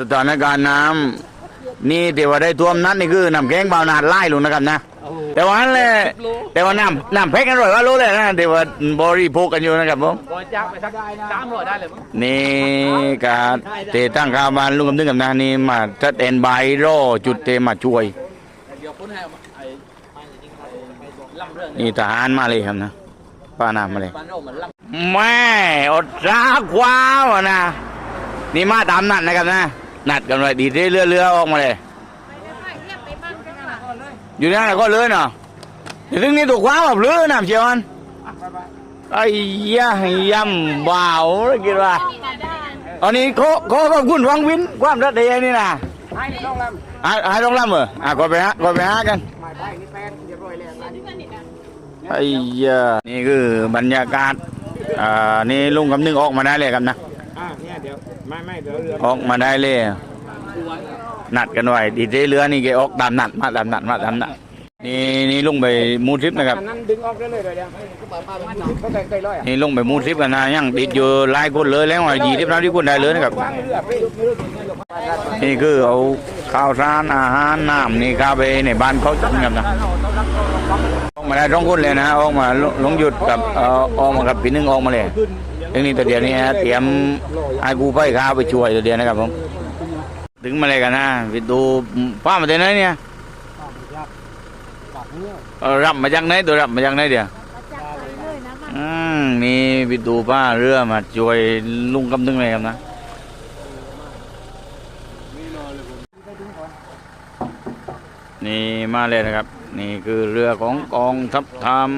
สถานการณ์น้ำนี่ที่ว่าได้ท่วมนั้นนี่คือน้ำแกงเบานาดไล่ลงนะครับนะ แต่ว่านั่นแหละแต่ว่าน้ำน้ำเพชรกันร่อยว่ารู้เลยนะที่ว่าบริโภคกันอยู่นะครับผมบอลจากไปสักสามร้อยได้เลยมั้งนี่กาเตตั้งคาบานลุงกำนึงกับนานี่มาทัดเอ็นใบรอจุดเตมาช่วย เดี๋ยวคุณให้ไอ้ลำเรื่องนี่ทหารมาเลยครับนะป้าน้ำมาเลยบ้านเรามันลแม่อดรักว้าวอะนะ นี่มาตามนัดนะครับนะ นัดกันไว้ดีเรื่อยเรือๆออกมาเลยอยู่นั่นแหละก็เลยเนาะเดี๋ยวถึงนี้ถูกว้าวแบบเรือนะเชียวมันไอ้ยะย่ำบ่าวเลยคิดว่าอันนี้เขาเขาก็คุณวังวินความรัดเดียนี่นะำให้ต้องลอะให้ต้องล่ำเหรออะก็ไปฮะก็ไปหากันำไม่ไปนี่แฟนเรียบร้อยแล้วไอ้ยะนี่คือบรรยากาศอ่านี่ลุงกำนึงออกมาได้เลยครับนะอ่า เนี่ยเดี๋ยวไม่ไม่เดี๋ยวเรือออกมาได้เลยนัดกันไว้ดีเจเรือนี่แกออกตามนัดมาตามนัดมาตามนัดนี่นี่ลุงไปมูทริปนะครับอันนั้นดึงออกได้เลยเดี๋ยวเดี๋ยวเขาเคยเคยร้อยอะนี่ลุงไปมูทริปกันนะยังติดอยู่หลายคนเลยแล้วยี่สิบนาทีคนได้เลยนะครับวางเรือไปนี่คือเอาข้าวสารอาหารน้ำนี่ข้าวไปในบ้านเขาจัดครับนะออกมาได้สองคนเลยนะออกมาลลงหยุดกับเอ่อออกมากับพี่นึงออกมาเลย ทีนี้ตัวเดียวนี้ฮะเตรียมไอ้กูไปข้าวไปช่วยตัวเดียวนะครับผมถึงมาเลยกันนะไปดูป้ามาจากไหนเนี่ยรับมาจากไหนตัวรับมาจากไหนเดียวอืมมีไปดูป้าเรือมาช่วยลุงกำนึงเลยครับนะนี่มาเลยนะครับ นี่คือเรือของกองทัพธรรม